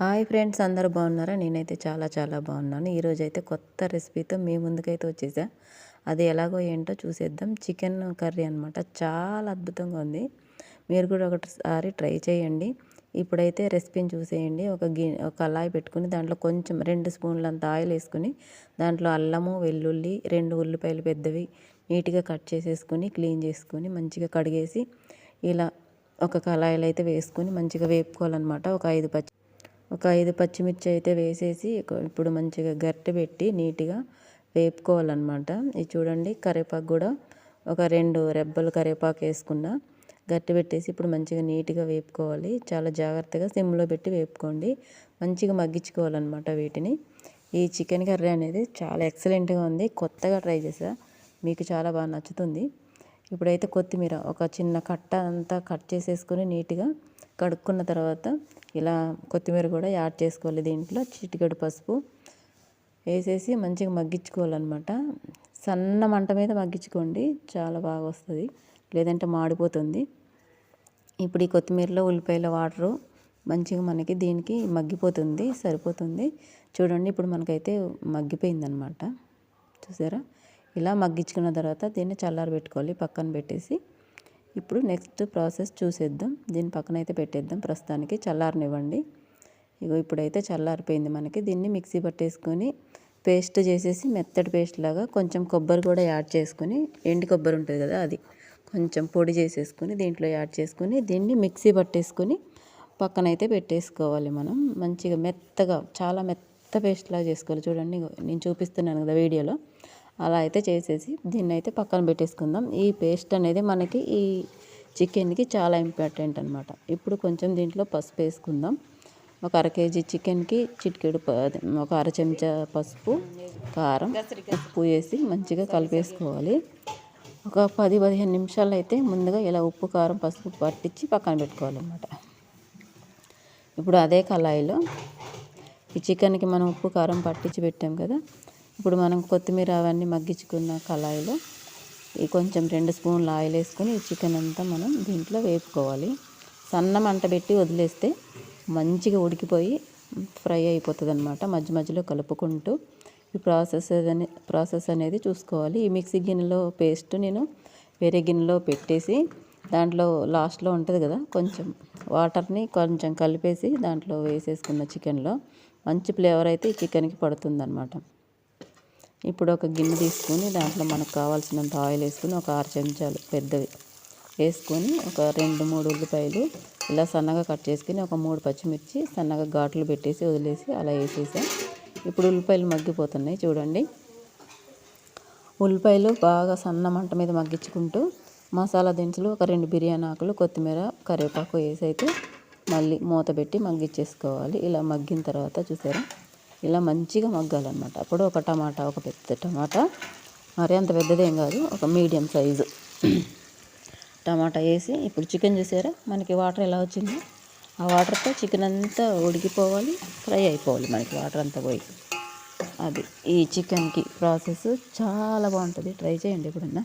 Hi friends అందరూ బాగున్నారా? నేనైతే చాలా చాలా బాగున్నాను. ఈరోజు అయితే కొత్త రెసిపీతో మీ ముందుకైతే వచ్చేసా. అది ఎలాగో ఏంటో చూసేద్దాం. చికెన్ కర్రీ అనమాట చాలా అద్భుతంగా ఉంది. మీరు కూడా ఒకసారి ట్రై చేయండి. ఇప్పుడైతే రెసిపీని చూసేయండి. ఒక గి ఒక కళాయి పెట్టుకుని దాంట్లో కొంచెం రెండు స్పూన్లంత ఆయిల్ వేసుకుని దాంట్లో అల్లము వెల్లుల్లి రెండు ఉల్లిపాయలు పెద్దవి నీట్గా కట్ చేసేసుకుని క్లీన్ చేసుకొని మంచిగా కడిగేసి ఇలా ఒక కళాయిలో అయితే వేసుకుని మంచిగా వేపుకోవాలన్నమాట. ఒక ఐదు పచ్చి ఒక ఐదు పచ్చిమిర్చి అయితే వేసేసి ఇప్పుడు మంచిగా గట్టి పెట్టి నీట్గా వేపుకోవాలన్నమాట. ఇది చూడండి కరివేపాకు కూడా ఒక రెండు రెబ్బలు కరివేపాకు వేసుకున్న గట్టి పెట్టేసి ఇప్పుడు మంచిగా నీట్గా వేపుకోవాలి. చాలా జాగ్రత్తగా సిమ్లో పెట్టి వేపుకోండి. మంచిగా మగ్గించుకోవాలన్నమాట వీటిని. ఈ చికెన్ కర్రీ అనేది చాలా ఎక్సలెంట్గా ఉంది. కొత్తగా ట్రై చేసా. మీకు చాలా బాగా నచ్చుతుంది. ఇప్పుడైతే కొత్తిమీర ఒక చిన్న కట్ట అంతా కట్ చేసేసుకొని నీట్గా కడుక్కున్న తర్వాత ఇలా కొత్తిమీర కూడా యాడ్ చేసుకోవాలి దీంట్లో చిటికెడు పసుపు వేసేసి మంచిగా మగ్గించుకోవాలన్నమాట. సన్న మంట మీద మగ్గించుకోండి చాలా బాగా వస్తుంది లేదంటే మాడిపోతుంది. ఇప్పుడు ఈ కొత్తిమీరలో ఉల్లిపాయల వాటరు మంచిగా మనకి దీనికి మగ్గిపోతుంది సరిపోతుంది. చూడండి ఇప్పుడు మనకైతే మగ్గిపోయిందనమాట చూసారా? ఇలా మగ్గించుకున్న తర్వాత దీన్ని చల్లారి పెట్టుకోవాలి పక్కన పెట్టేసి. ఇప్పుడు నెక్స్ట్ ప్రాసెస్ చూసేద్దాం. దీని పక్కన అయితే పెట్టేద్దాం. ప్రస్తుతానికి చల్లారనివ్వండి. ఇగో ఇప్పుడైతే చల్లారిపోయింది మనకి. దీన్ని మిక్సీ పట్టేసుకొని పేస్ట్ చేసేసి మెత్తటి పేస్ట్ లాగా కొంచెం కొబ్బరి కూడా యాడ్ చేసుకొని ఎండి కొబ్బరి ఉంటుంది కదా అది కొంచెం పొడి చేసేసుకొని దీంట్లో యాడ్ చేసుకొని దీన్ని మిక్సీ పట్టేసుకొని పక్కన అయితే పెట్టేసుకోవాలి మనం. మంచిగా మెత్తగా చాలా మెత్త పేస్ట్ లాగా చేసుకోవాలి. చూడండి నేను చూపిస్తున్నాను కదా వీడియోలో. అలా అయితే చేసేసి దీన్ని అయితే పక్కన పెట్టేసుకుందాం. ఈ పేస్ట్ అనేది మనకి ఈ చికెన్కి చాలా ఇంపార్టెంట్ అనమాట ఇప్పుడు కొంచెం దీంట్లో పసుపు వేసుకుందాం. ఒక అర కేజీ చికెన్కి చిటికెడు ఒక అర చెంచా పసుపు కారం ఉప్పు వేసి మంచిగా కలిపేసుకోవాలి. ఒక పది పదిహేను నిమిషాలు అయితే ముందుగా ఇలా ఉప్పు కారం పసుపు పట్టించి పక్కన పెట్టుకోవాలన్నమాట. ఇప్పుడు అదే కళాయిలో ఈ చికెన్కి మనం ఉప్పు కారం పట్టించి పెట్టాం కదా ఇప్పుడు మనం కొత్తిమీర అవన్నీ మగ్గించుకున్న కళాయిలో ఈ కొంచెం రెండు స్పూన్లు ఆయిల్ వేసుకొని ఈ చికెన్ అంతా మనం దీంట్లో వేపుకోవాలి. సన్న మంట పెట్టి వదిలేస్తే మంచిగా ఉడికిపోయి ఫ్రై అయిపోతుంది అనమాట మధ్య మధ్యలో కలుపుకుంటూ ఈ ప్రాసెస్ అని ప్రాసెస్ అనేది చూసుకోవాలి. ఈ మిక్సీ గిన్నెలో పేస్ట్ నేను వేరే గిన్నెలో పెట్టేసి దాంట్లో లాస్ట్లో ఉంటుంది కదా కొంచెం వాటర్ని కొంచెం కలిపేసి దాంట్లో వేసేసుకున్న చికెన్లో మంచి ఫ్లేవర్ అయితే ఈ చికెన్కి పడుతుంది అనమాట ఇప్పుడు ఒక గిన్నె తీసుకొని దాంట్లో మనకు కావాల్సినంత ఆయిల్ వేసుకొని ఒక ఆరు చెంచాలు పెద్దవి వేసుకొని ఒక రెండు మూడు ఉల్లిపాయలు ఇలా సన్నగా కట్ చేసుకుని ఒక మూడు పచ్చిమిర్చి సన్నగా ఘాట్లు పెట్టేసి వదిలేసి అలా వేసేసాం. ఇప్పుడు ఉల్లిపాయలు మగ్గిపోతున్నాయి చూడండి. ఉల్లిపాయలు బాగా సన్న మంట మీద మగ్గించుకుంటూ మసాలా దినుసులు ఒక రెండు బిర్యానీ ఆకులు కొత్తిమీర కరివేపాకు వేసి అయితే మళ్ళీ మూత పెట్టి మగ్గిచ్చేసుకోవాలి ఇలా మగ్గిన తర్వాత చూసారా? ఇలా మంచిగా మగ్గాలన్నమాట. అప్పుడు ఒక టమాటా ఒక పెద్ద టమాటా. మరి అంత పెద్దదేం కాదు ఒక మీడియం సైజు. టమాటా వేసి ఇప్పుడు చికెన్ చూసారా? మనకి వాటర్ ఎలా వచ్చింది? ఆ వాటర్తో చికెన్ అంతా ఉడికిపోవాలి ఫ్రై అయిపోవాలి మనకి వాటర్ అంతా పోయి. అది ఈ చికెన్కి ప్రాసెస్ చాలా బాగుంటుంది. ట్రై చేయండి ఎప్పుడన్నా.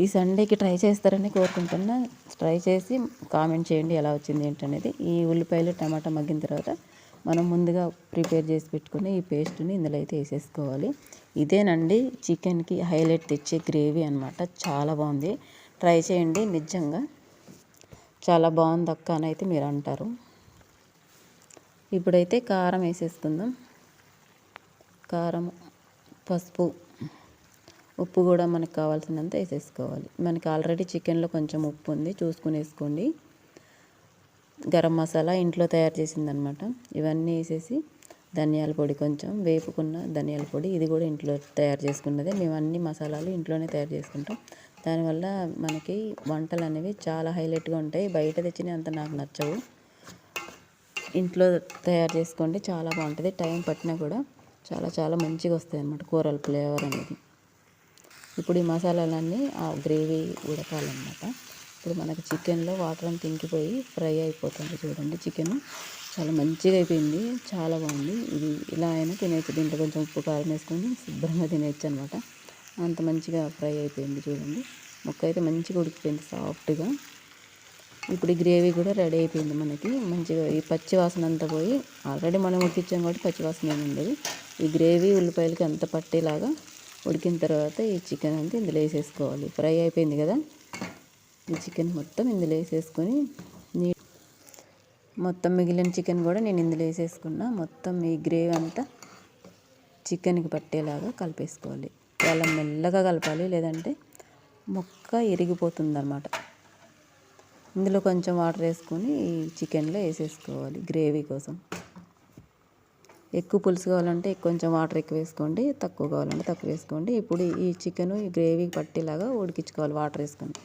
ఈ సండేకి ట్రై చేస్తారని కోరుకుంటున్నా. ట్రై చేసి కామెంట్ చేయండి ఎలా వచ్చింది ఏంటనేది. ఈ ఉల్లిపాయలు టమాటా మగ్గిన తర్వాత మనం ముందుగా ప్రిపేర్ చేసి పెట్టుకుని ఈ పేస్ట్ని ఇందులో అయితే వేసేసుకోవాలి. ఇదేనండి చికెన్కి హైలైట్ తెచ్చే గ్రేవీ అనమాట చాలా బాగుంది. ట్రై చేయండి. నిజంగా చాలా బాగుంది అక్క అని అయితే మీరు అంటారు. ఇప్పుడైతే కారం వేసేసుకుందాం. కారం పసుపు ఉప్పు కూడా మనకు కావాల్సినంత వేసేసుకోవాలి. మనకి ఆల్రెడీ చికెన్లో కొంచెం ఉప్పు ఉంది. చూసుకుని వేసుకోండి గరం మసాలా ఇంట్లో తయారు చేసిందనమాట. ఇవన్నీ వేసేసి ధనియాల పొడి కొంచెం వేపుకున్న ధనియాల పొడి ఇది కూడా ఇంట్లో తయారు చేసుకున్నదే. మేము అన్ని మసాలాలు ఇంట్లోనే తయారు చేసుకుంటాం. దానివల్ల మనకి వంటలు అనేవి చాలా హైలైట్గా ఉంటాయి. బయట తెచ్చిన అంత నాకు నచ్చవు. ఇంట్లో తయారు చేసుకోండి చాలా బాగుంటుంది. టైం పట్టినా కూడా చాలా చాలా మంచిగా వస్తాయి అన్నమాట కూరల ఫ్లేవర్ అనేది. ఇప్పుడు ఈ మసాలాలన్నీ ఆ గ్రేవీ ఉడకాలన్నమాట. ఇప్పుడు మనకి చికెన్లో వాటర్ అంతా ఇంకిపోయి ఫ్రై అయిపోతుంది చూడండి చికెన్. చాలా మంచిగా అయిపోయింది. చాలా బాగుంది. ఇది ఇలా అయినా తినేయచ్చు. దీంట్లో కొంచెం ఉప్పు కారం వేసుకొని శుభ్రంగా తినేయచ్చు అనమాట అంత మంచిగా ఫ్రై అయిపోయింది చూడండి. ముక్క అయితే మంచిగా ఉడికిపోయింది సాఫ్ట్గా. ఇప్పుడు ఈ గ్రేవీ కూడా రెడీ అయిపోయింది మనకి. మంచిగా ఈ పచ్చి వాసన అంతా పోయి ఆల్రెడీ మనం ఉడికించాం కాబట్టి పచ్చి వాసన ఏమి ఉండదు. ఈ గ్రేవీ ఉల్లిపాయలకి అంత పట్టేలాగా ఉడికిన తర్వాత ఈ చికెన్ అంతా ఇందులో వేసేసుకోవాలి. ఫ్రై అయిపోయింది కదా. ఈ చికెన్ మొత్తం ఇందులో వేసేసుకొని నీ మొత్తం మిగిలిన చికెన్ కూడా నేను ఇందులో వేసేసుకున్నా. మొత్తం ఈ గ్రేవీ అంతా చికెన్కి పట్టేలాగా కలిపేసుకోవాలి. చాలా మెల్లగా కలపాలి. లేదంటే మొక్క ఇరిగిపోతుంది అన్నమాట ఇందులో కొంచెం వాటర్ వేసుకొని ఈ చికెన్లో వేసేసుకోవాలి గ్రేవీ కోసం. ఎక్కువ పులుసు కావాలంటే కొంచెం వాటర్ ఎక్కువ వేసుకోండి. తక్కువ కావాలంటే తక్కువ వేసుకోండి. ఇప్పుడు ఈ చికెన్ ఈ గ్రేవీ పట్టేలాగా ఉడికించుకోవాలి వాటర్ వేసుకొని.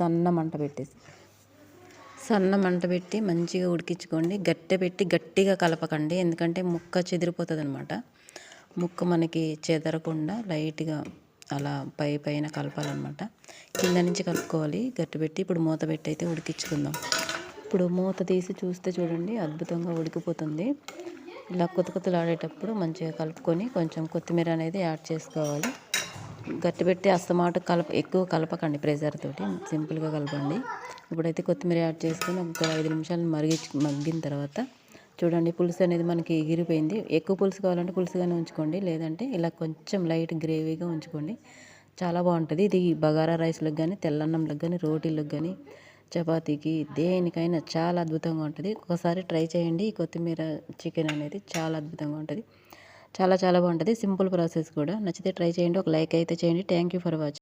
సన్న మంట పెట్టేసి. సన్న మంట పెట్టి మంచిగా ఉడికించుకోండి. గట్టె పెట్టి గట్టిగా కలపకండి. ఎందుకంటే ముక్క చెదిరిపోతుంది అనమాట ముక్క మనకి చెదరకుండా లైట్గా అలా పై పైన కలపాలన్నమాట. కింద నుంచి కలుపుకోవాలి. గట్టి పెట్టి ఇప్పుడు మూత పెట్టి అయితే ఉడికించుకుందాం. ఇప్పుడు మూత తీసి చూస్తే చూడండి అద్భుతంగా ఉడికిపోతుంది. ఇలా కొత్త కొత్తలు ఆడేటప్పుడు మంచిగా కలుపుకొని కొంచెం కొత్తిమీర అనేది యాడ్ చేసుకోవాలి. గట్టి పెట్టి అస్తమాట కలప ఎక్కువ కలపకండి ప్రెజర్ తోటి సింపుల్గా కలపండి. ఇప్పుడైతే కొత్తిమీర యాడ్ చేసుకొని ఒక ఐదు నిమిషాలు మరిగించి మగ్గిన తర్వాత చూడండి పులుసు అనేది మనకి ఎగిరిపోయింది. ఎక్కువ పులుసు కావాలంటే పులుసుగానే ఉంచుకోండి. లేదంటే ఇలా కొంచెం లైట్ గ్రేవీగా ఉంచుకోండి. చాలా బాగుంటుంది. ఇది బగారా రైస్లకు కానీ తెల్లన్నంలకు కానీ రోటీలకు కానీ చపాతీకి దేనికైనా చాలా అద్భుతంగా ఉంటుంది. ఒకసారి ట్రై చేయండి. ఈ కొత్తిమీర చికెన్ అనేది చాలా అద్భుతంగా ఉంటుంది. చాలా చాలా బాగుంటుంది. సింపుల్ ప్రాసెస్ కూడా. నచ్చితే ట్రై చేయండి. ఒక లైక్ అయితే చేయండి. Thank you for watching